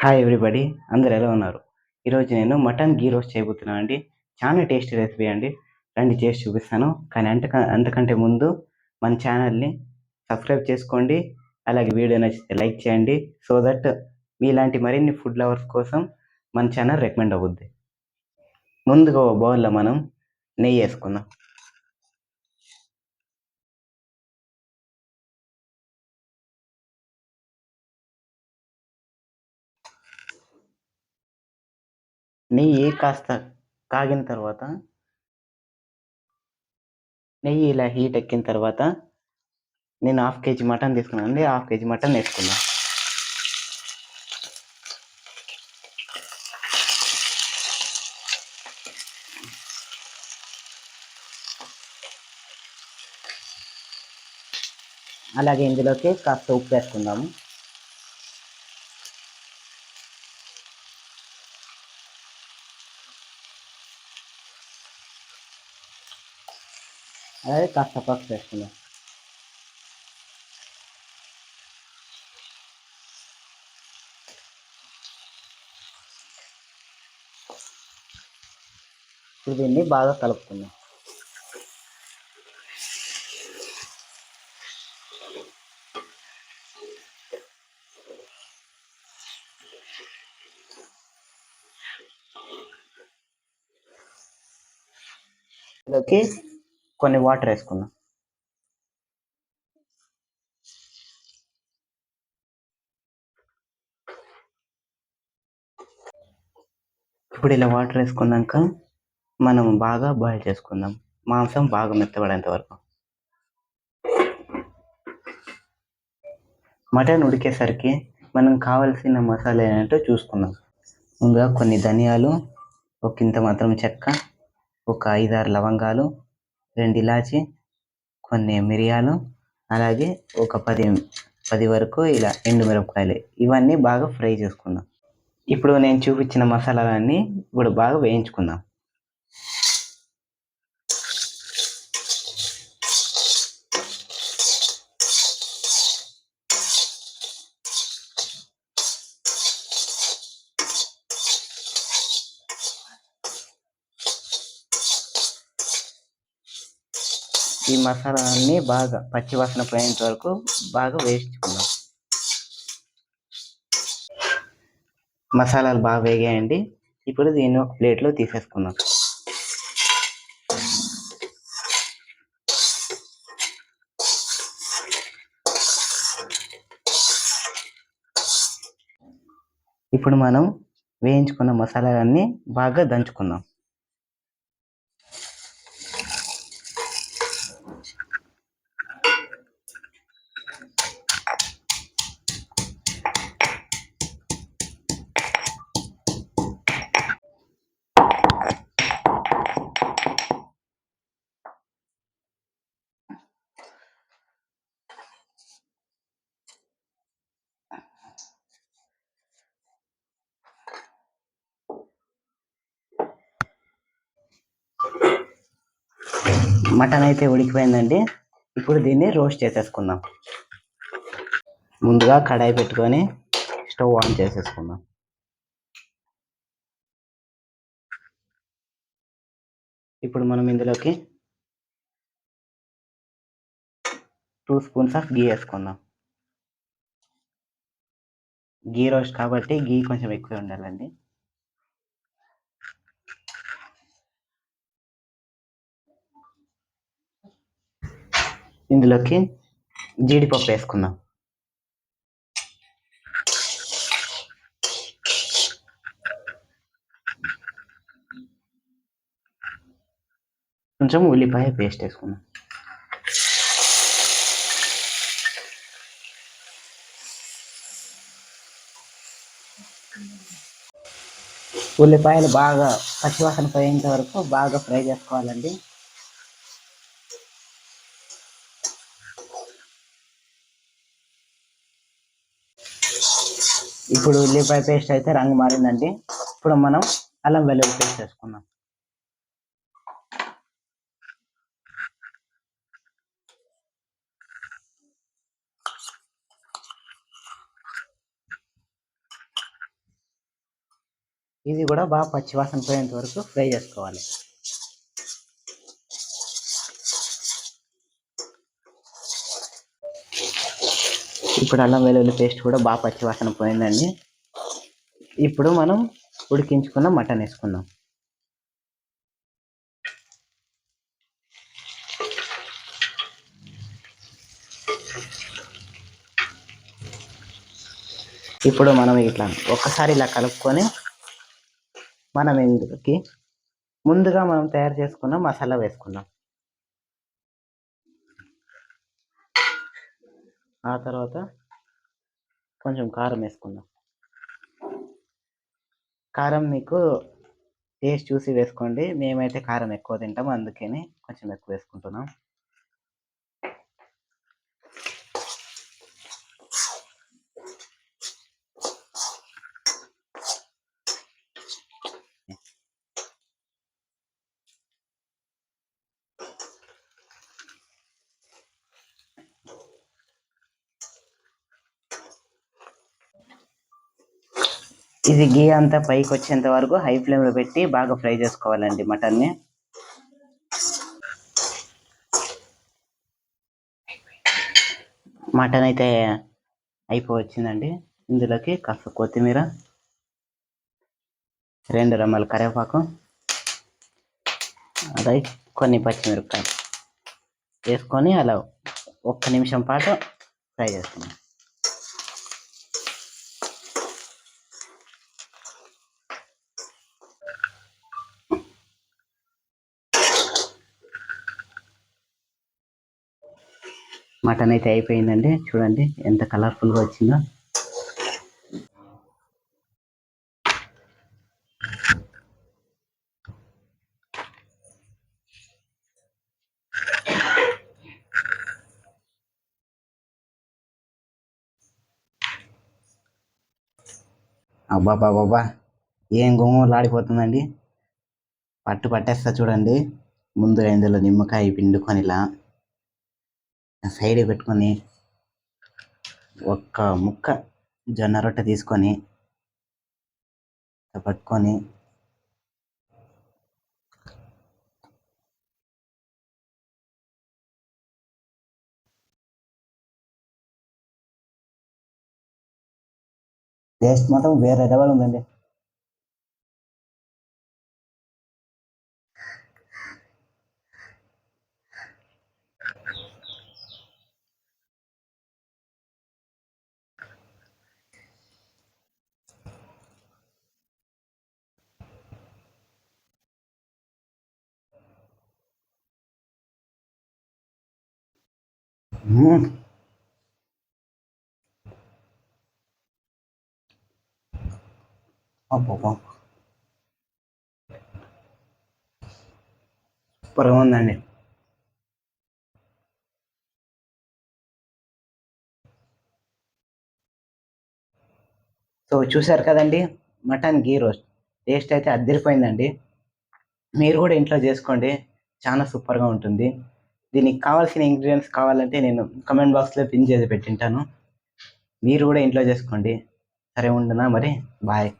Hi everybody అందరు ఎలా ఉన్నారు? ఈరోజు నేను మటన్ గీ రోస్ట్ చేయబోతున్నాను అండి. చాలా టేస్టీ రెసిపీ అండి. రండి చేసి చూపిస్తాను. కానీ అంత అంతకంటే ముందు మన ఛానల్ని సబ్స్క్రైబ్ చేసుకోండి. అలాగే వీడియో నచ్చితే లైక్ చేయండి. సో దట్ మీలాంటి మరిన్ని ఫుడ్ లవర్స్ కోసం మన ఛానల్ రికమెండ్ అవుద్ది. ముందుగా బౌల్లో మనం నెయ్యి వేసుకుందాం. నెయ్యి కాస్త కాగిన తర్వాత నెయ్యి ఇలా హీట్ ఎక్కిన తర్వాత నేను హాఫ్ కేజీ మటన్ తీసుకున్నాను అండి హాఫ్ కేజీ మటన్ వేసుకున్నాను అలాగే ఇందులోకి కాస్త ఉప్పు వేసుకుందాము. అలాగే కాస్త పసుపు ఇప్పుడు దీన్ని బాగా కలుపుకుందాం ఇందులోకి కొన్ని వాటర్ వేసుకుందాం. ఇప్పుడు ఇలా వాటర్ వేసుకున్నాక మనం బాగా బాయిల్ చేసుకుందాం. మాంసం బాగా మెత్తబడేంత వరకు. మటన్ ఉడికేసరికి మనం కావలసిన మసాలా ఏంటో చూసుకుందాం. ముందుగా కొన్ని ధనియాలు ఒక ఇంత మాత్రం చెక్క ఒక ఐదారు లవంగాలు రెండు ఇలాచి కొన్ని మిరియాలు అలాగే ఒక పది పది వరకు ఇలా ఎండు మిరపకాయలు. ఇవన్నీ బాగా ఫ్రై చేసుకుందాం. ఇప్పుడు నేను చూపించిన మసాలాలన్నీ ఇప్పుడు బాగా వేయించుకుందాం. ఈ మసాలాన్ని బాగా పచ్చివాసన పోయేంత వరకు బాగా వేయించుకుందాం. మసాలాలు బాగా వేగాయండి. ఇప్పుడు దీన్ని ఒక ప్లేట్లో తీసేసుకుందాం. ఇప్పుడు మనం వేయించుకున్న మసాలాలన్నీ బాగా దంచుకుందాం. మటన్ అయితే ఉడికిపోయిందండి. ఇప్పుడు దీన్ని రోస్ట్ చేసేసుకుందాం. ముందుగా కడాయి పెట్టుకొని స్టవ్ ఆన్ చేసేసుకుందాం. ఇప్పుడు మనం ఇందులోకి టూ స్పూన్స్ ఆఫ్ గీ వేసుకుందాం. గీ రోస్ట్ కాబట్టి గీ కొంచెం ఎక్కువ ఉండాలండి. ఇందులోకి జీడిపప్పు వేసుకుందాం. కొంచెం ఉల్లిపాయ పేస్ట్ వేసుకుందాం. ఉల్లిపాయలు బాగా పచ్చివాసన పోయేంత వరకు బాగా ఫ్రై చేసుకోవాలండి. ఇప్పుడు ఉల్లిపాయ పేస్ట్ అయితే రంగు మారిందండి. ఇప్పుడు మనం అల్లం వెల్లుల్లి పేస్ట్ వేసుకుందాం ఇది కూడా బాగా పచ్చివాసన పోయేంత వరకు ఫ్రై చేసుకోవాలి. ఇప్పుడు అల్లం వెల్లుల్లి పేస్ట్ కూడా బాగా పచ్చివాసన పోయిందండి. ఇప్పుడు మనం ఉడికించుకున్న మటన్ వేసుకుందాం. ఇప్పుడు మనం ఇట్లా ఒక్కసారి ఇలా కలుపుకొని మనం ఇందులోకి ముందుగా మనం తయారు చేసుకున్న మసాలా వేసుకుందాం. ఆ తర్వాత కొంచెం కారం వేసుకుందాం. కారం మీకు టేస్ట్ చూసి వేసుకోండి. మేమైతే కారం ఎక్కువ తింటాం అందుకని కొంచెం ఎక్కువ వేసుకుంటున్నాం. ఇది గీ అంతా పైకి వచ్చేంత వరకు హై ఫ్లేమ్లో పెట్టి బాగా ఫ్రై చేసుకోవాలండి మటన్ని. మటన్ అయితే అయిపోవచ్చిందండి. ఇందులోకి కాస్త కొత్తిమీర రెండు రమ్మల కరివేపాకు అలాగే కొన్ని పచ్చిమిరపకాయలు వేసుకొని అలా ఒక్క నిమిషం పాటు ఫ్రై చేస్తున్నాం. మటన్ అయితే అయిపోయిందండి. చూడండి ఎంత కలర్ఫుల్గా వచ్చిందో. అబ్బాబాబాబా ఏం గుమ్మలాడిపోతుందండి పట్టు పట్టేస్తా చూడండి. ముందు రెండులో నిమ్మకాయ పిండుకొని ఇలా సైడ్ పెట్టుకొని ఒక్క ముక్క జొన్న రొట్టె తీసుకొని పట్టుకొని టేస్ట్ మాత్రం వేరే లెవెల్ ఉందండి. మ్మ్. అబ్బబ్బా. సూపర్గా ఉందండి సో చూశారు కదండి మటన్ గీ రోస్ట్. టేస్ట్ అయితే అద్దరిపోయిందండి. మీరు కూడా ఇంట్లో చేసుకోండి. చాలా సూపర్గా ఉంటుంది. దీనికి కావాల్సిన ఇంగ్రీడియంట్స్ కావాలంటే నేను కమెంట్ బాక్స్లో పిన్ చేసి పెట్టింటాను. మీరు కూడా ఇంట్లో చేసుకోండి. సరే ఉండనా మరి. బాయ్